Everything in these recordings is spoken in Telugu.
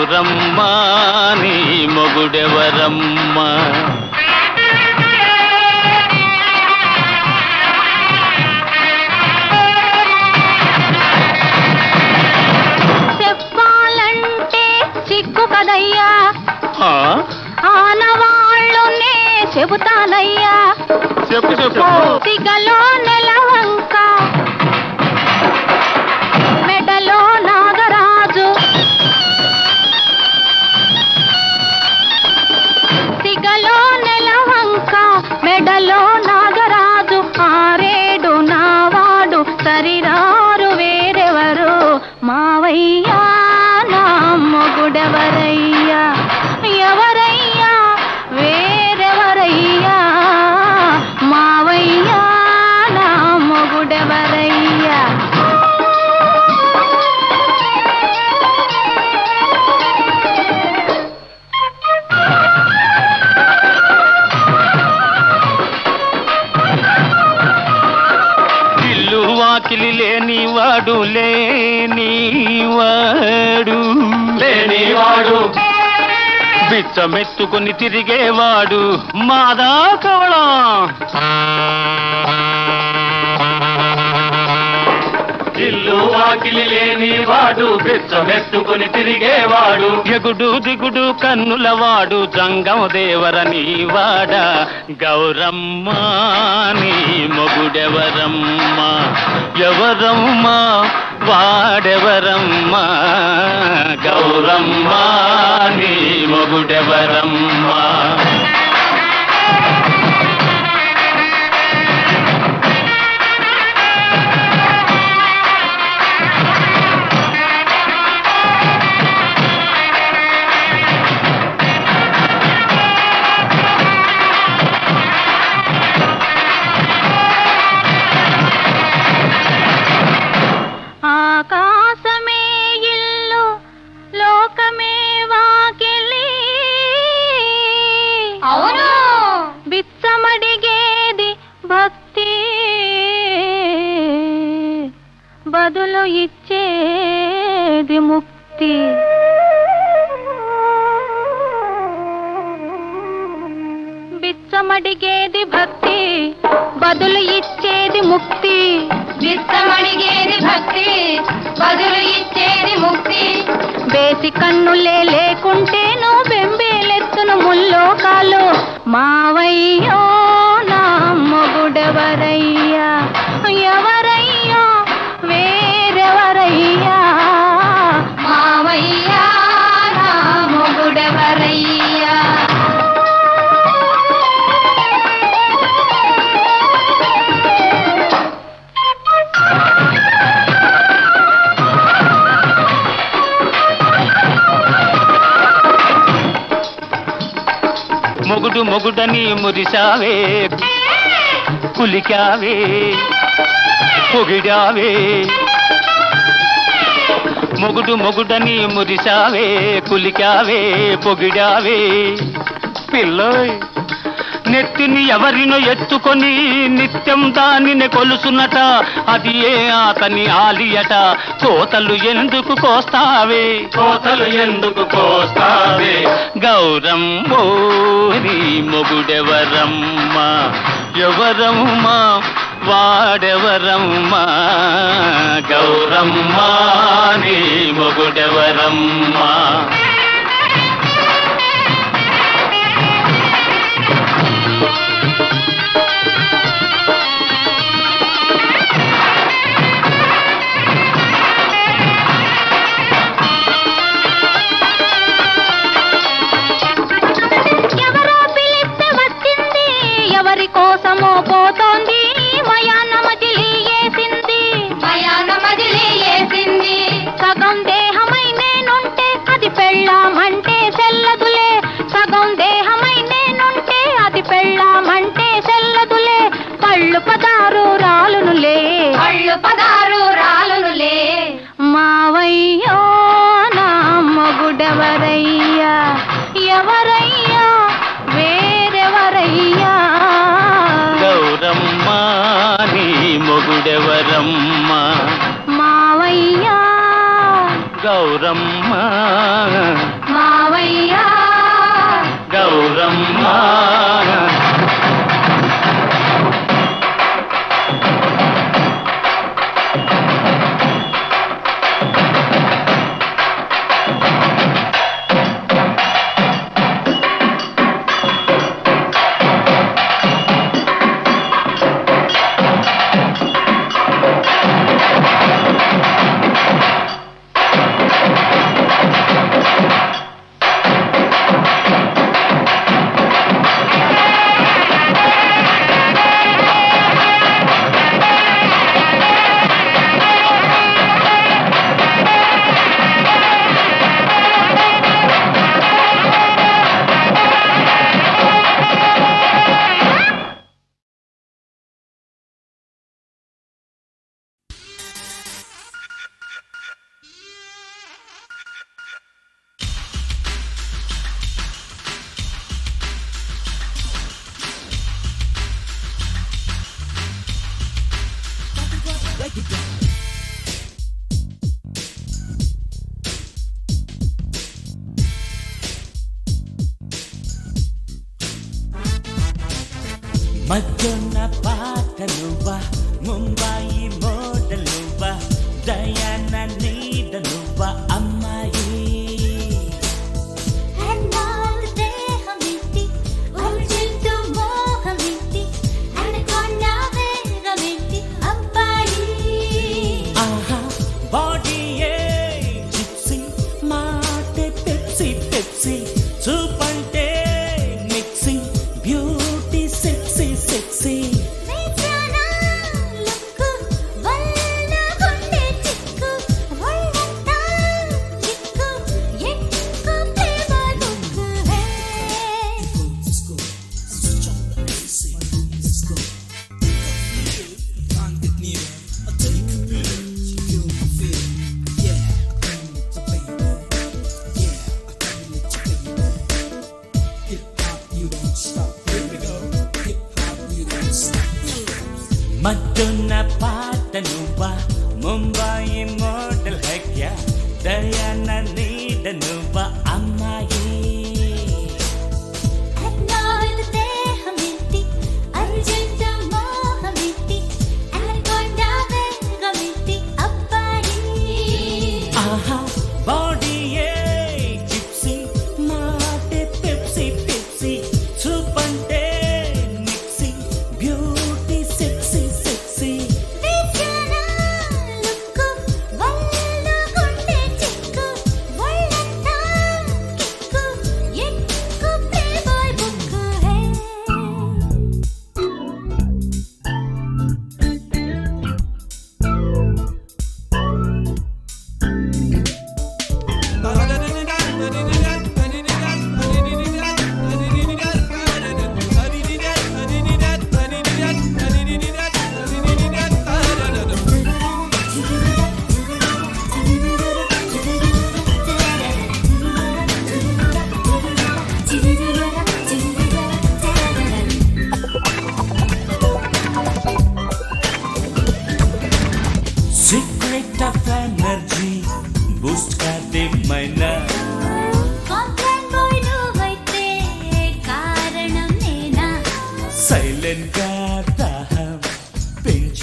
ఎవరమ్మా నీ మొగుడెవరమ్మా? చెప్పాలంటే చిక్కు కదయ్యా. ఆనవాళ్ళునే చెబుతానయ్యా. చెప్పు చెప్పు. సిగలో నెల అచ్చమెత్తుకుని తిరిగేవాడు మాదా కవళ. ఇల్లు వాకిలి లేని వాడు బిచ్చమెత్తుకుని తిరిగేవాడు. ఎగుడు దిగుడు కన్నులవాడు జంగం దేవరని వాడ. గౌరమ్మా నీ మొగుడెవరమ్మా? ఎవరమ్మా? వాడెవరమ్మా? గౌరమ్మా నీ మొగుడెవరమ్మా? బేసి కన్నులే లేకుంటేను బెంబేలెత్తును ముల్లోకాలు మావయ్య మొగుడు మొగుడని మురిసావే కులికావే పొగిడావే. మొగుడు మొగుడని మురిసావే కులికావే పొగిడావే. పిల్లోయ్ నెత్తిని ఎవరినో ఎత్తుకొని నిత్యం దానిని కొలుసునట. అది ఏ అతని ఆలియట? కోతలు ఎందుకు కోస్తావే? కోతలు ఎందుకు కోస్తావే? గౌరమ్మో నీ మొగుడెవరమ్మ? ఎవరమ్మా? వాడెవరమ్మా? గౌరమ్మ నీ మొగుడెవరమ్మా? మొగుడెవరమ్మ మావయ్యా. గౌరమ్మ. మావయ్యా. గౌరమ్మ. మధ్యన పాటలువా ముంబాయి మోడలువా దయాన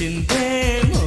sin temor.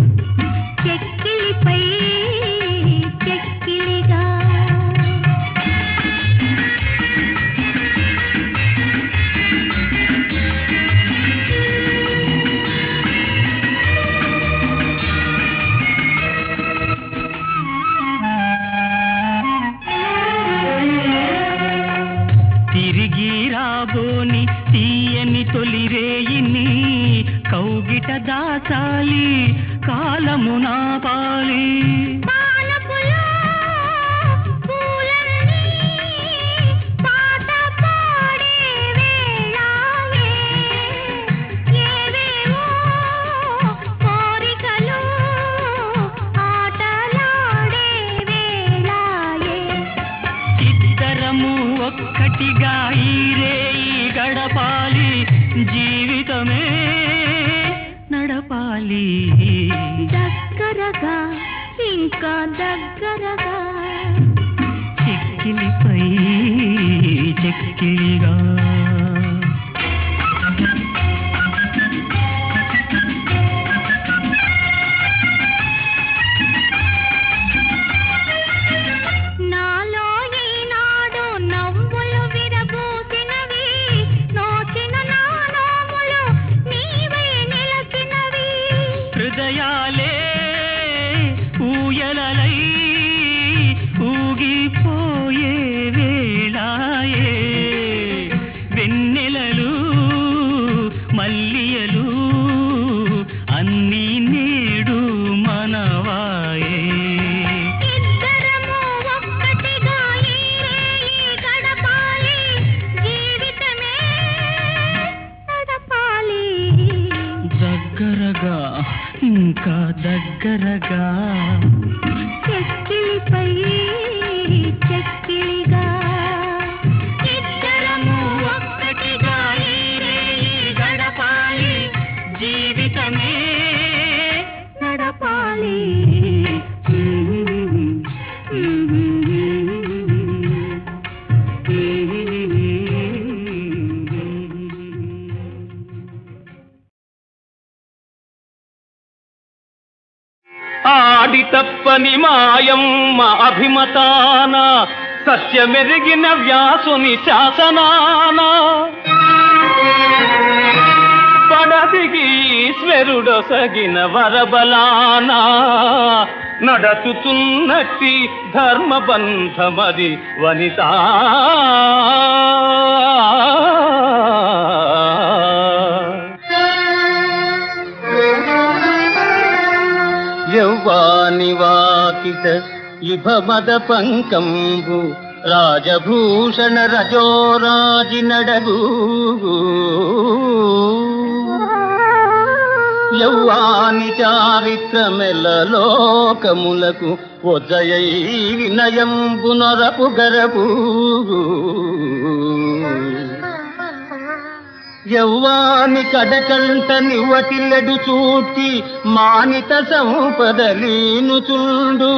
दयाल తప్పని మాయమ్మ అభిమతాన సత్యమెరిగిన వ్యాసుని శాసనాన. పడదిగి ఈశ్వరుడొసగిన వరబలాన నడచుతున్నట్టి ధర్మబంధమది వనితా. యౌవాని వాకిట ఇభమద పంకంబు రాజభూషణ రజోరాజి నడగు యౌవాని చారిత్రమెలలోకములకు ఒజయై వినయంబు నొరపు గరపు యౌవాని కడకంట నివ్వటిల్లెడు చూచి మానిత సంపదలీను చుండు.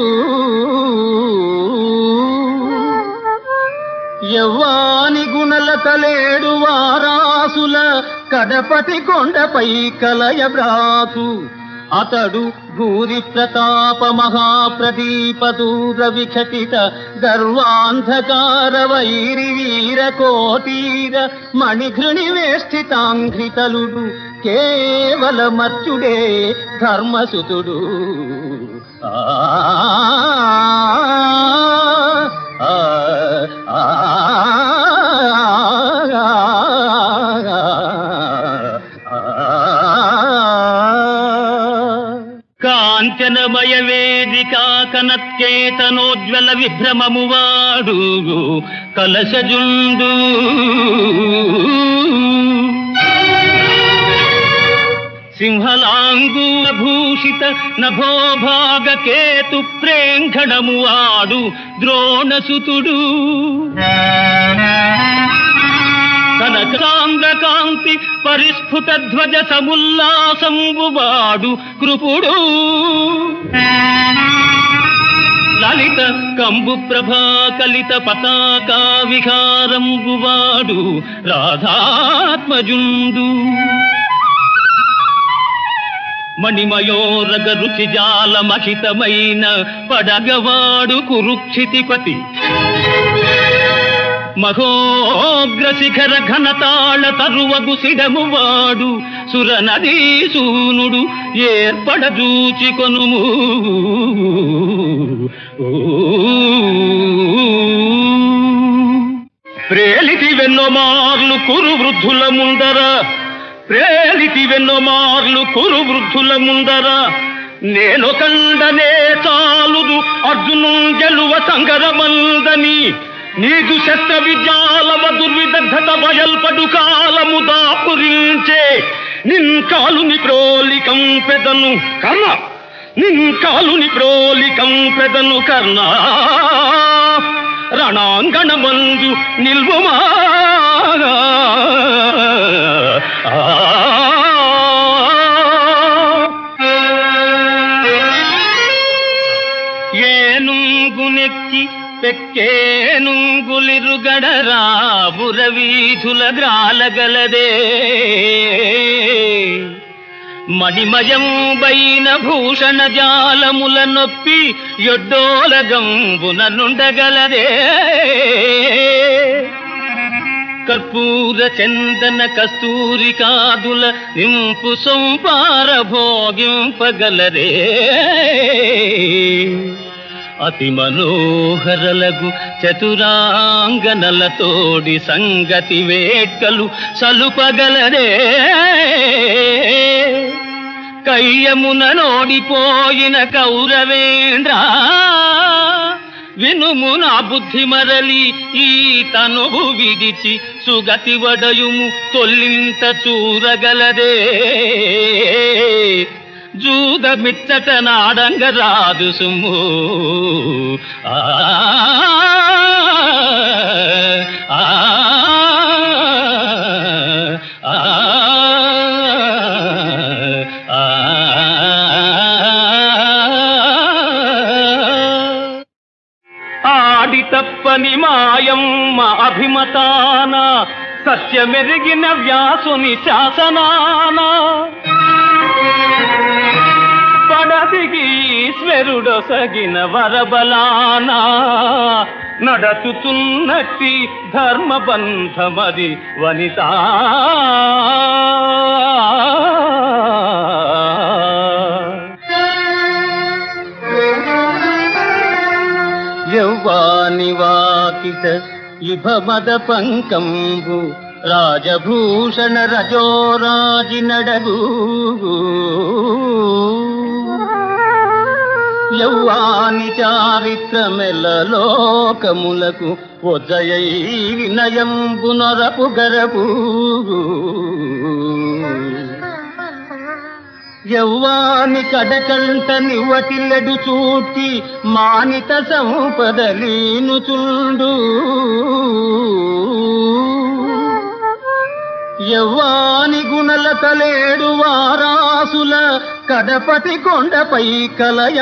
యవ్వాని గుణల తలేడు వారాసుల కడపటి కొండపై కలయ బ్రాసు అతడు భూరి ప్రతాప మహాప్రదీప దూర విఘటిత గర్వాంధకార వైరి వీర కోటీర మణిఘృణి వేష్టితాంఘ్రితలుడు కేవల మర్చుడే ధర్మసుతుడు ఆ ఆ, ఆ, కాంచనమయ వేదిక కనత్కేతనోజ్వల విభ్రమము వాడు కలశజుండు. సింహలాంగూల నభోభాగకేతు నభోభాగ ప్రేంఘణము ఆడు ద్రోణసుతుడు. కనకాంగకాంతి పరిస్ఫుట ధ్వజ సముల్లాసంబువాడు కృపుడు. లలిత కంబు ప్రభా కలిత పతాకా విహారంబు వాడు రాధాత్మజుండు. మణిమయోరగ రుచి జాల మహితమైన పడగవాడు కురుక్షితిపతి. మహోగ్ర శిఖర ఘనతాళ తరువగు సిడము వాడు సురనదీసూనుడు ఏర్పడజూచి కొనుము ప్రేలితి వెన్నోమార్లు కురు వృద్ధుల ముందర ప్రేలితి వెన్నోమార్లు కురు వృద్ధుల ముందర నేను కండనే చాలుదు అర్జును గెలువ సంగరమందని. నీకు శస్త్ర విద్యాలవ దుర్విదగ్ధత బయల్పడు కాలము దాపురించే నిన్ కాలుని ప్రోలికం పెదను కర్ణ నిన్ కాలుని ప్రోలికం పెదను కర్ణ. రణాంగణమందు నిల్వుమా. ఏనుంగునెక్కి పెక్కేనుంగులిరుగడరా బురవీధుల గ్రాలగలదే. మణిమయంబైన భూషణ జాలముల నొప్పి ఎడ్డోలగంబున నుండగలదే. కర్పూర చందన కస్తూరి కాదుల నింపు సొంపార భోగింపగలరే అతి మనోహరలగు చతురాంగనలతోడి సంగతి వేట్కలు సలుపగలరే. కయ్యమున నోడిపోయిన కౌరవేంద్ర వినుము నా బుద్ధి మరలి ఈ తనువు విడిచి సుగతి వడయుము తొల్లింత చూరగలదే. జూద మిచ్చట నాడంగ రాదు సుమ్ము. ఆ ఆడి తప్పని మాయమ్మ అభిమతాన సత్యమెరిగిన వ్యాసుని శాసనానా. పడదిగి ఈశ్వరుడొసగిన వరబలానా నడచుతున్నట్టి ధర్మబంధమది వనిత. యౌవానివాకిత ఇభమద పంకంబు రాజభూషణ రజోరాజి నడగూ యౌవాని చారిత్రమెల లోకములకు ఒజయై వినయంబు నొరపు గరపు. యౌవాని కడకంట నివ్వటిల్లడు చూటి మానిత సంపదలీను చుండు. యవ్వాని గుణల తలేడు వారాసుల కడపటి కొండపై కలయ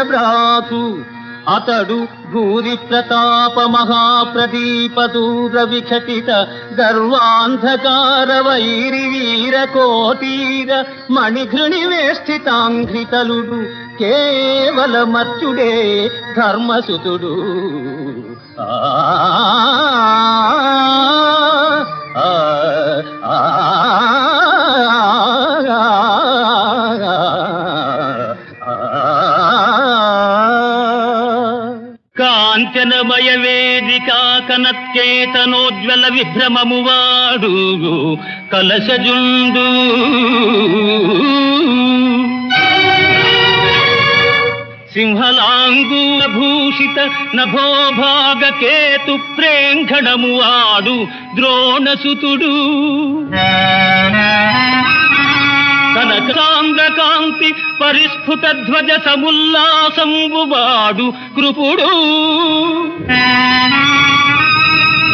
అతడు భూరి ప్రతాప మహాప్రదీప దూర విఘటిత గర్వాంధకార వైరి వీర కోటీర మణిఘృణి వేష్టితాంఘ్రితలుడు కేవల మర్చుడే ధర్మసుతుడు. ఆ ఆ, కాంచనమయ వేదిక కనత్కేతనోజ్వల విభ్రమము వాడు కలశజుండు. సింహలాంగూల భూషిత నభోభాగ కేతు ప్రేంఘణము ద్రోణసుతుడు. కనకాంగ కాంతి పరిస్ఫుట ధ్వజ సముల్లాసంబువాడు కృపుడు.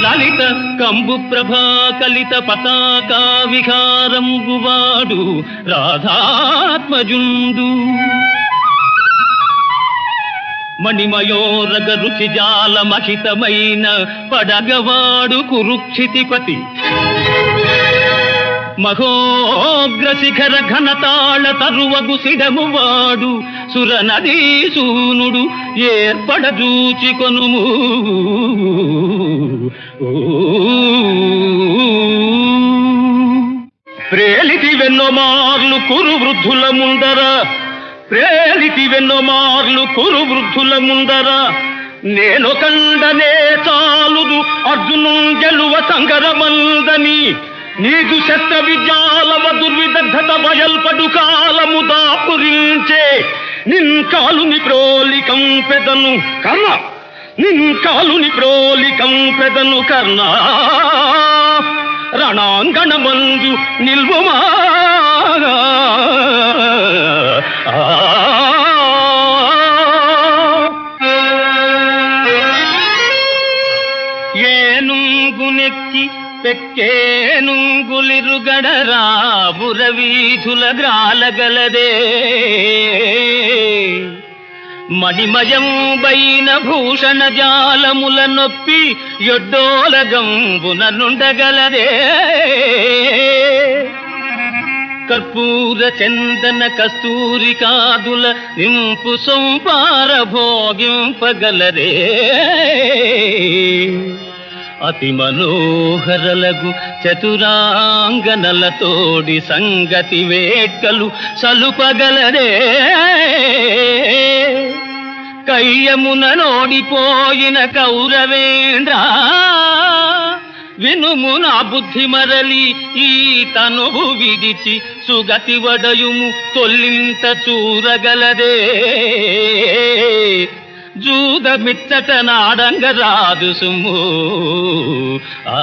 లలిత కంబు ప్రభా కలిత పతాకా విహారంబువాడు రాధాత్మజుండు. మణిమయోరగ రుచి మహితమైన పడగవాడు కురుక్షితిపతి. మహోగ్రశిఖర ఘనతాళ తరువగు సిడము వాడు సురనదీ సూనుడు ఏర్పడజూచి కొనుము ప్రేలితి వెన్నో మార్లు కురు వృద్ధుల ముందర ప్రేలితి వెన్నో మార్లు కురు వృద్ధుల ముందర నేను కండనే చాలుదు అర్జును గెలువ సంగరమందని. నీకు శస్త్ర విద్యాలవ దుర్విదగ్ధత వయల్పడు కాలము దాపురించే నిన్ కాలుని ప్రోలికం పెదను కర్ణ. నిన్ కాలుని ప్రోలికం పెదను కర్ణ. రణాంగణమందు నిల్వుమా. ఏనుంగునెక్కి తెక్కేనుంగులిరుగడరా బురవీధుల గ్రాలగలదే మణిమయంబైన భూషణ జాలముల నొప్పి ఎడ్డోలగంబున నుండగలదే కర్పూర చందన కస్తూరి కాదుల నింపు సొంపార భోగింపగలరే అతి మనోహరలగు చతురాంగనలతోడి సంగతి వేట్కలు సలుపగలరే కయ్యమున నోడిపోయిన కౌరవేంద్ర వినుము నా బుద్ధి మరలి ఈ తనువు విడిచి సుగతి వడయుము తొల్లింత చూరగలదే. జూద మిచ్చట నాడంగ రాదు సుమ్ము. ఆ